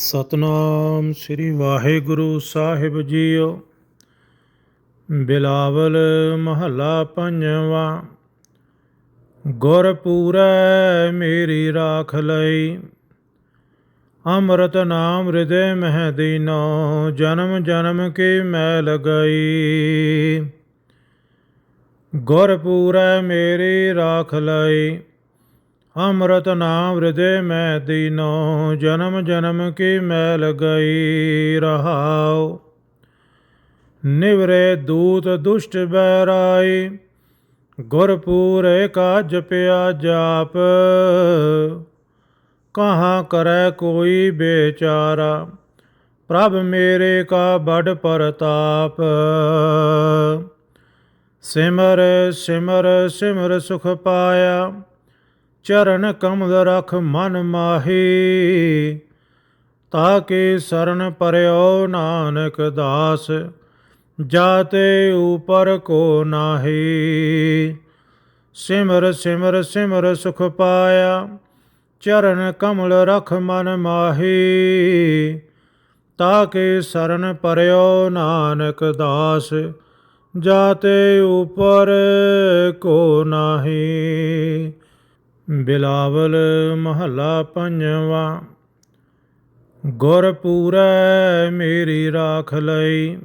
ਸਤਨਾਮ ਸ੍ਰੀ ਵਾਹਿਗੁਰੂ ਸਾਹਿਬ ਜੀਓ। ਬਿਲਾਵਲ ਮਹੱਲਾ ਪੰਜਵਾ ਗੁਰ ਪੂਰੈ ਮੇਰੀ ਰਾਖ ਲਈ। ਅੰਮ੍ਰਿਤ ਨਾਮ ਹਿਰਦੇ ਮਹਿ ਦੀਨੋ, ਜਨਮ ਜਨਮ ਕੀ ਮੈਂ ਲਗਾਈ ਗੁਰ ਪੂਰੈ ਮੇਰੀ ਰਾਖ ਲਈ। ਅੰਮ੍ਰਿਤ ਨਾਮ ਹਿਰਦੇ ਮੈਂ ਦੀਨੋ, ਜਨਮ ਜਨਮ ਕੀ ਮੈਲ ਗਈ ਰਹਾਉ। ਨਿਵਰੇ ਦੂਤ ਦੁਸ਼ਟ ਬਹਿਰਾਈ, ਗੁਰਪੂਰੇ ਕਾ ਜਪਿਆ ਜਾਪ। ਕਹਾ ਕਰੈ ਕੋਈ ਬੇਚਾਰਾ, ਪ੍ਰਭ ਮੇਰੇ ਕਾ ਬੜ ਪ੍ਰਤਾਪ। ਸਿਮਰ ਸਿਮਰ ਸਿਮਰ ਸੁਖ ਪਾਇਆ ਚਰਨ ਕਮਲ ਰਖ ਮਨ ਮਾਹੀ ਤਾਕੇ ਸਰਨ ਪਰਿਓ ਨਾਨਕ ਦਾਸ, ਜਾਤੇ ਉਪਰ ਕੋ ਨਾਹੀ। ਸਿਮਰ ਸਿਮਰ ਸਿਮਰ ਸੁਖ ਪਾਇਆ, ਚਰਨ ਕਮਲ ਰਖ ਮਨ ਮਾਹੀ ਤਾਕੇ ਸਰਨ ਪਰਿਓ ਨਾਨਕ ਦਾਸ, ਜਾਤੇ ਉਪਰ ਕੋ ਨਾਹੀ। ਬਿਲਾਵਲ ਮਹੱਲਾ ਪੰਜਵਾ। ਗੁਰ ਪੂਰੈ ਮੇਰੀ ਰਾਖ ਲਈ।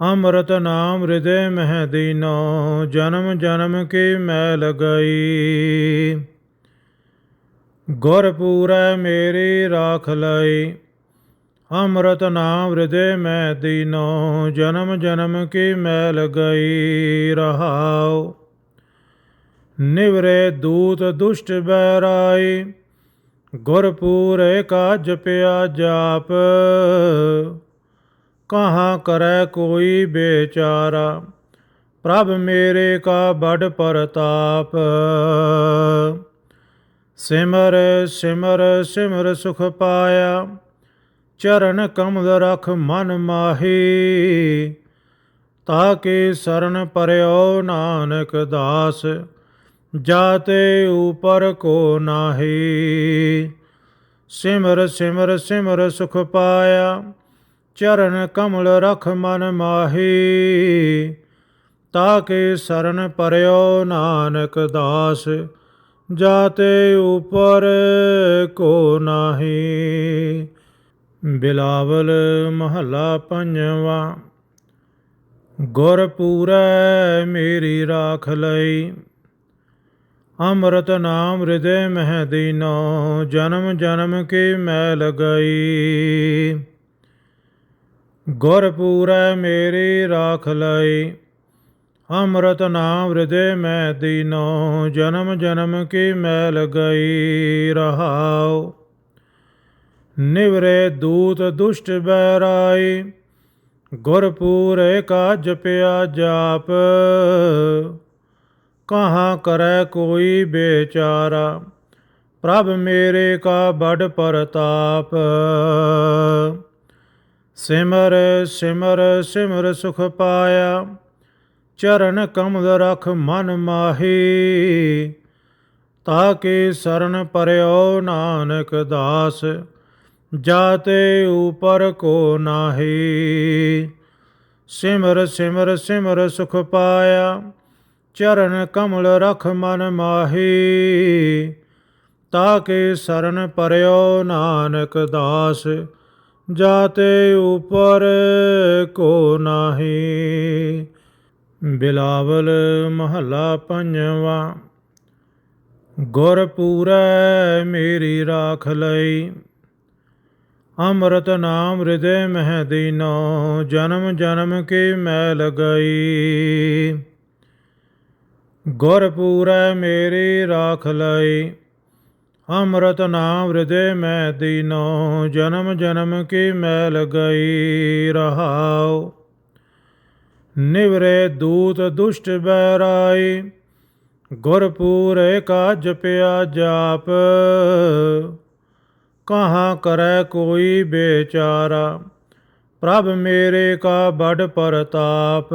ਅੰਮ੍ਰਿਤ ਨਾਮ ਹਿਰਦੇ ਮਹਿ ਦੀਨੋ, ਜਨਮ ਜਨਮ ਕੀ ਮੈਲ ਗਈ। ਗੁਰ ਪੂਰੈ ਮੇਰੀ ਰਾਖ ਲਈ। ਅੰਮ੍ਰਿਤ ਨਾਮ ਹਿਰਦੇ ਮਹਿ ਦੀਨੋ, ਜਨਮ ਜਨਮ ਕੀ ਮੈਲ ਗਈ। ਰਹਾਉ ਨਿਵਰੇ ਦੂਤ ਦੁਸ਼ਟ ਬੈਰਾਈ ਗੁਰਪੂਰੇ ਕਾ ਜਪਿਆ ਜਾਪ। ਕਹਾਂ ਕਰੈ ਕੋਈ ਬੇਚਾਰਾ, ਪ੍ਰਭ ਮੇਰੇ ਕਾ ਬੜ ਪ੍ਰਤਾਪ। ਸਿਮਰ ਸਿਮਰ ਸਿਮਰ ਸੁਖ ਪਾਇਆ, ਚਰਨ ਕਮਲ ਰਖ ਮਨ ਮਾਹੀ। ਤਾਕੇ ਸਰਨ ਪਰਿਓ ਨਾਨਕ ਦਾਸ ਜਾਤੇ ਉਪਰ ਕੋ ਨਾਹੀ। ਸਿਮਰ ਸਿਮਰ ਸਿਮਰ ਸੁਖ ਪਾਇਆ, ਚਰਨ ਕਮਲ ਰਖ ਮਨ ਮਾਹੀ। ਤਾਕੇ ਸਰਨ ਪਰਿਓ ਨਾਨਕ ਦਾਸ, ਜਾਤੇ ਉਪਰ ਕੋ ਨਾਹੀ। ਬਿਲਾਵਲ ਮਹੱਲਾ ਪੰਜਵਾ, ਗੁਰ ਪੂਰੈ ਮੇਰੀ ਰਾਖ ਲਈ। ਅੰਮ੍ਰਿਤ ਨਾਮ ਹਿਰਦੇ ਮਹਿ ਦੀਨੋ, ਜਨਮ ਜਨਮ ਕੀ ਮੈਂ ਗਈ ਗੁਰ ਪੂਰੈ ਮੇਰੀ ਰਾਖ ਲਈ, ਅੰਮ੍ਰਿਤ ਨਾਮ ਹਿਰਦੇ ਮਹਿ ਦੀਨੋ, ਜਨਮ ਜਨਮ ਕੀ ਮੈਲ ਗਈ ਰਹਾਉ, ਨਿਵਰੇ ਦੂਤ ਦੁਸ਼ਟ ਬਹਿਰਾਈ ਗੁਰਪੂਰੇ ਕਾ ਜਪਿਆ ਜਾਪ। ਕਹਾਂ ਕਰੈ ਕੋਈ ਬੇਚਾਰਾ? ਪ੍ਰਭ ਮੇਰੇ ਕਾ ਬੜ ਪ੍ਰਤਾਪ। ਸਿਮਰ ਸਿਮਰ ਸਿਮਰ ਸੁਖ ਪਾਇਆ। ਚਰਨ ਕਮਲ ਰਖ ਮਨ ਮਾਹੀ। ਤਾਕੇ ਸਰਨ ਪਰਿਓ ਨਾਨਕ ਦਾਸ। ਜਾਤੇ ਉਪਰ ਕੋ ਨਾਹੀ। ਸਿਮਰ ਸਿਮਰ ਸਿਮਰ ਸੁਖ ਪਾਇਆ। ਚਰਨ ਕਮਲ ਰਖ ਮਨ ਮਾਹੀ ਤਾਕੇ ਸਰਨ ਪਰਿਓ ਨਾਨਕ ਦਾਸ, ਜਾਤੇ ਉਪਰ ਕੋ ਨਾਹੀ। ਬਿਲਾਵਲ ਮਹੱਲਾ ਪੰਜਵਾ, ਗੁਰ ਪੂਰੈ ਮੇਰੀ ਰਾਖ ਲਈ। ਅੰਮ੍ਰਿਤ ਨਾਮ ਹਿਰਦੇ ਮਹਿ ਦੀਨੋ, ਜਨਮ ਜਨਮ ਕੇ ਮੈਂ ਗਈ। ਗੁਰ ਪੂਰੈ ਮੇਰੀ ਰਾਖ ਲਈ, ਅੰਮ੍ਰਿਤ ਨਾਮ ਹਿਰਦੇ ਮੈਂ ਦੀਨੋ, ਜਨਮ ਜਨਮ ਕੀ ਮੈਲ ਗਈ ਰਹਾਉ। ਨਿਵਰੇ ਦੂਤ ਦੁਸ਼ਟ ਬੈਰਾਈ ਗੁਰਪੂਰੇ ਕਾ ਜਪਿਆ ਜਾਪ। ਕਹਾ ਕਰੈ ਕੋਈ ਬੇਚਾਰਾ, ਪ੍ਰਭ ਮੇਰੇ ਕਾ ਬੜ ਪ੍ਰਤਾਪ।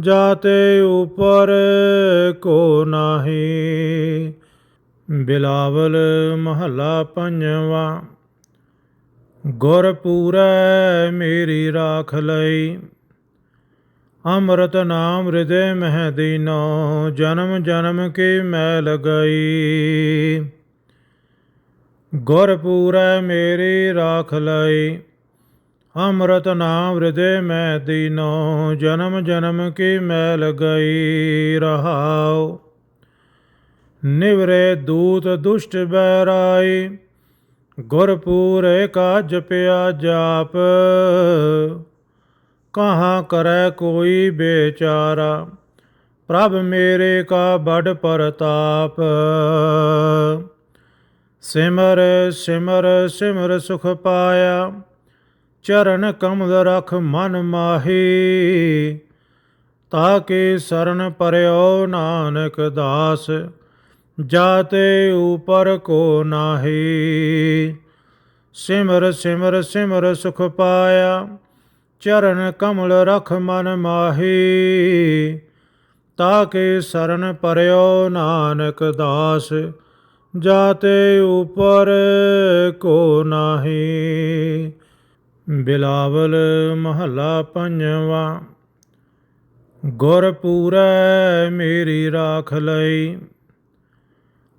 ਜਾਤੇ ਉਪਰ ਕੋ ਨਾਹੀ। ਬਿਲਾਵਲ ਮਹੱਲਾ ਪੰਜਵਾ, ਗੁਰ ਪੂਰੈ ਮੇਰੀ ਰਾਖ ਲਈ। ਅੰਮ੍ਰਿਤ ਨਾਮ ਹਿਰਦੇ ਮਹਿ ਦੀਨੋ, ਜਨਮ ਜਨਮ ਕੀ ਮੈਂ ਗਈ। ਗੁਰ ਪੂਰੈ ਮੇਰੀ ਰਾਖ ਲਈ। ਅੰਮ੍ਰਿਤ ਨਾਮ ਹਿਰਦੇ ਮੈਂ ਦੀਨੋ, ਜਨਮ ਜਨਮ ਕੀ ਮੈਲ ਗਈ ਰਹਾਉ। ਨਿਵਰੇ ਦੂਤ ਦੁਸ਼ਟ ਬਹਿਰਾਈ, ਗੁਰਪੂਰੇ ਕਾ ਜਪਿਆ ਜਾਪ। ਕਹਾ ਕਰੈ ਕੋਈ ਬੇਚਾਰਾ, ਪ੍ਰਭ ਮੇਰੇ ਕਾ ਬੜ ਪ੍ਰਤਾਪ। ਸਿਮਰ ਸਿਮਰ ਸਿਮਰ ਸੁਖ ਪਾਇਆ ਚਰਨ ਕਮਲ ਰਖ ਮਨ ਮਾਹੀ ਤਾਕੇ ਸਰਨ ਪਰਿਓ ਨਾਨਕ ਦਾਸ, ਜਾਤੇ ਉਪਰ ਕੋ ਨਾਹੀ। ਸਿਮਰ ਸਿਮਰ ਸਿਮਰ ਸੁਖ ਪਾਇਆ, ਚਰਨ ਕਮਲ ਰਖ ਮਨ ਮਾਹੀ ਤਾਕੇ ਸਰਨ ਪਰਿਓ ਨਾਨਕ ਦਾਸ, ਜਾਤੇ ਉਪਰ ਕੋ ਨਾਹੀ। ਬਿਲਾਵਲ ਮਹੱਲਾ ਪੰਜਵਾ, ਗੁਰ ਪੂਰੈ ਮੇਰੀ ਰਾਖ ਲਈ।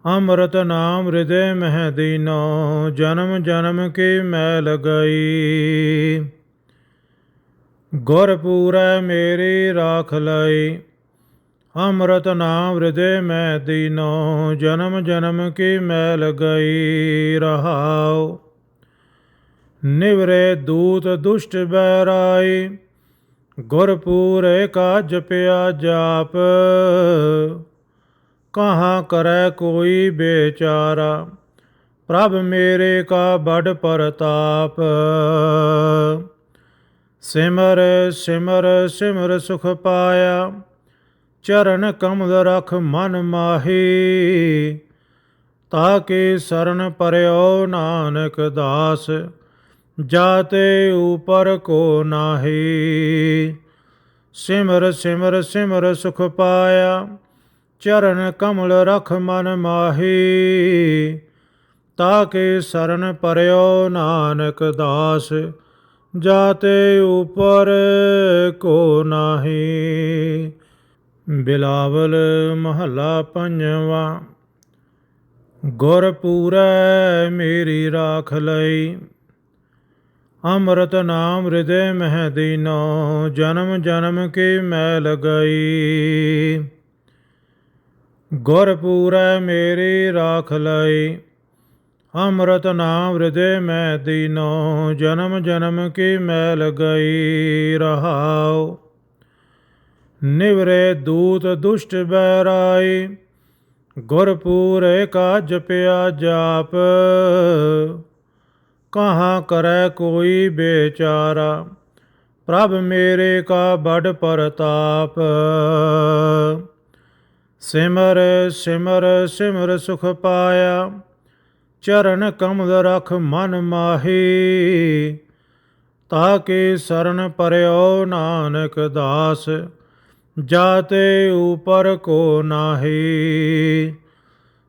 ਅੰਮ੍ਰਿਤ ਨਾਮ ਹਿਰਦੇ ਮਹਿ ਦੀਨੋ, ਜਨਮ ਜਨਮ ਕੀ ਮੈਲ ਗਈ। ਗੁਰ ਪੂਰੈ ਮੇਰੀ ਰਾਖ ਲਈ, ਅੰਮ੍ਰਿਤ ਨਾਮ ਹਿਰਦੇ ਮੈਂ ਦੀਨੋ, ਜਨਮ ਜਨਮ ਕੀ ਮੈਲ ਗਈ। ਰਹਾਉ ਨਿਵਰੇ ਦੂਤ ਦੁਸ਼ਟ ਬੈਰਾਈ ਗੁਰਪੂਰੇ ਕਾ ਜਪਿਆ ਜਾਪ। ਕਹਾਂ ਕਰੈ ਕੋਈ ਬੇਚਾਰਾ, ਪ੍ਰਭ ਮੇਰੇ ਕਾ ਬੜ ਪ੍ਰਤਾਪ। ਸਿਮਰ ਸਿਮਰ ਸਿਮਰ ਸੁਖ ਪਾਇਆ, ਚਰਨ ਕਮਲ ਰਖ ਮਨ ਮਾਹੀ। ਤਾਕੇ ਸਰਨ ਪਰਿਓ ਨਾਨਕ ਦਾਸ ਜਾਤੇ ਉਪਰ ਕੋ ਨਾਹੀ। ਸਿਮਰ ਸਿਮਰ ਸਿਮਰ ਸੁਖ ਪਾਇਆ, ਚਰਨ ਕਮਲ ਰਖ ਮਨ ਮਾਹੀ। ਤਾਕੇ ਸਰਨ ਪਰਿਓ ਨਾਨਕ ਦਾਸ, ਜਾਤੇ ਉਪਰ ਕੋ ਨਾਹੀ। ਬਿਲਾਵਲ ਮਹੱਲਾ ਪੰਜਵਾ, ਗੁਰ ਪੂਰੈ ਮੇਰੀ ਰਾਖ ਲਈ। ਅੰਮ੍ਰਿਤ ਨਾਮ ਹਿਰਦੇ ਮਹਿ ਦੀਨੋ, ਜਨਮ ਜਨਮ ਕੀ ਮੈ ਗਈ ਗੁਰ ਪੂਰੈ ਮੇਰੀ ਰਾਖ ਲਈ, ਅੰਮ੍ਰਿਤ ਨਾਮ ਹਿਰਦੇ ਮੈਂ ਦੀਨੋ, ਜਨਮ ਜਨਮ ਕੀ ਮੈ ਗਈ ਰਹਾਉ, ਨਿਵਰੇ ਦੂਤ ਦੁਸ਼ਟ ਬਹਿਰਾਈ ਗੁਰਪੂਰੇ ਕਾ ਜਪਿਆ ਜਾਪ। ਕਹਾਂ ਕਰੈ ਕੋਈ ਬੇਚਾਰਾ? ਪ੍ਰਭ ਮੇਰੇ ਕਾ ਬੜ ਪ੍ਰਤਾਪ। ਸਿਮਰ ਸਿਮਰ ਸਿਮਰ ਸੁਖ ਪਾਇਆ। ਚਰਨ ਕਮਲ ਰਖ ਮਨ ਮਾਹੀ। ਤਾਕੇ ਸਰਨ ਪਰਿਓ ਨਾਨਕ ਦਾਸ। ਜਾਤੇ ਉਪਰ ਕੋ ਨਾਹੀ।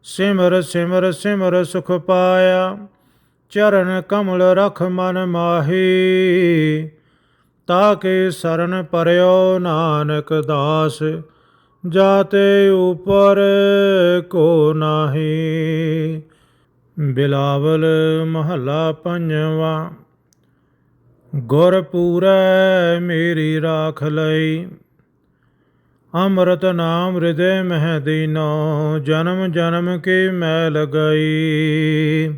ਸਿਮਰ ਸਿਮਰ ਸਿਮਰ ਸੁਖ ਪਾਇਆ। ਚਰਨ ਕਮਲ ਰਖ ਮਨ ਮਾਹੀ ਤਾਕੇ ਸਰਨ ਪਰਿਓ ਨਾਨਕ ਦਾਸ, ਜਾਤੇ ਉਪਰ ਕੋ ਨਾਹੀ। ਬਿਲਾਵਲ ਮਹੱਲਾ ਪੰਜਵਾ, ਗੁਰ ਪੂਰੈ ਮੇਰੀ ਰਾਖ ਲਈ। ਅੰਮ੍ਰਿਤ ਨਾਮ ਹਿਰਦੇ ਮਹਿ ਦੀਨੋ, ਜਨਮ ਜਨਮ ਕੀ ਮੈਂ ਗਈ।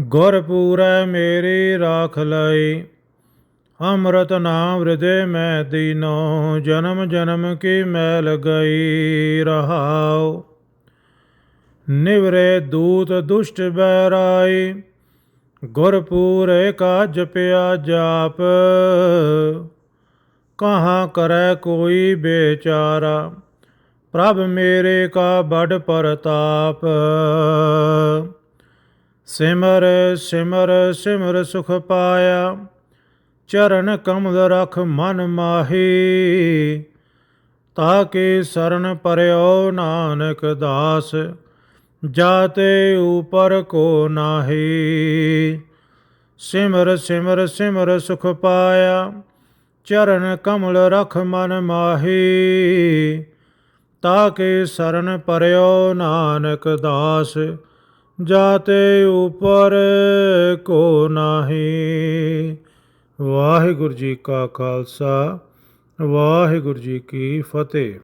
ਗੁਰ ਪੂਰੈ ਮੇਰੀ ਰਾਖ ਲਈ। ਅੰਮ੍ਰਿਤ ਨਾਮ ਹਿਰਦੇ ਮੈਂ ਦੀਨੋ, ਜਨਮ ਜਨਮ ਕੀ ਮੈਲ ਗਈ ਰਹਾਉ। ਨਿਵਰੇ ਦੂਤ ਦੁਸ਼ਟ ਬਹਿਰਾਈ ਗੁਰਪੂਰੇ ਕਾ ਜਪਿਆ ਜਾਪ। ਕਹਾਂ ਕਰੈ ਕੋਈ ਬੇਚਾਰਾ, ਪ੍ਰਭ ਮੇਰੇ ਕਾ ਬੜ ਪ੍ਰਤਾਪ। ਸਿਮਰ ਸਿਮਰ ਸਿਮਰ ਸੁਖ ਪਾਇਆ। ਚਰਨ ਕਮਲ ਰਖ ਮਨ ਮਾਹੀ। ਤਾ ਕੇ ਸਰਨ ਪਰਿਓ ਨਾਨਕ ਦਾਸ। ਜਾਤੇ ਉਪਰ ਕੋ ਨਾਹੀ। ਸਿਮਰ ਸਿਮਰ ਸਿਮਰ ਸੁਖ ਪਾਇਆ। ਚਰਨ ਕਮਲ ਰਖ ਮਨ ਮਾਹੀ। ਤਾ ਕੇ ਸਰਨ ਪਰਿਓ ਨਾਨਕ ਦਾਸ। ਜਾਤੇ ਉਪਰ ਕੋ ਨਾਹੀ। ਵਾਹਿਗੁਰੂ ਜੀ ਕਾ ਖਾਲਸਾ ਵਾਹਿਗੁਰੂ ਜੀ ਕੀ ਫਤਿਹ।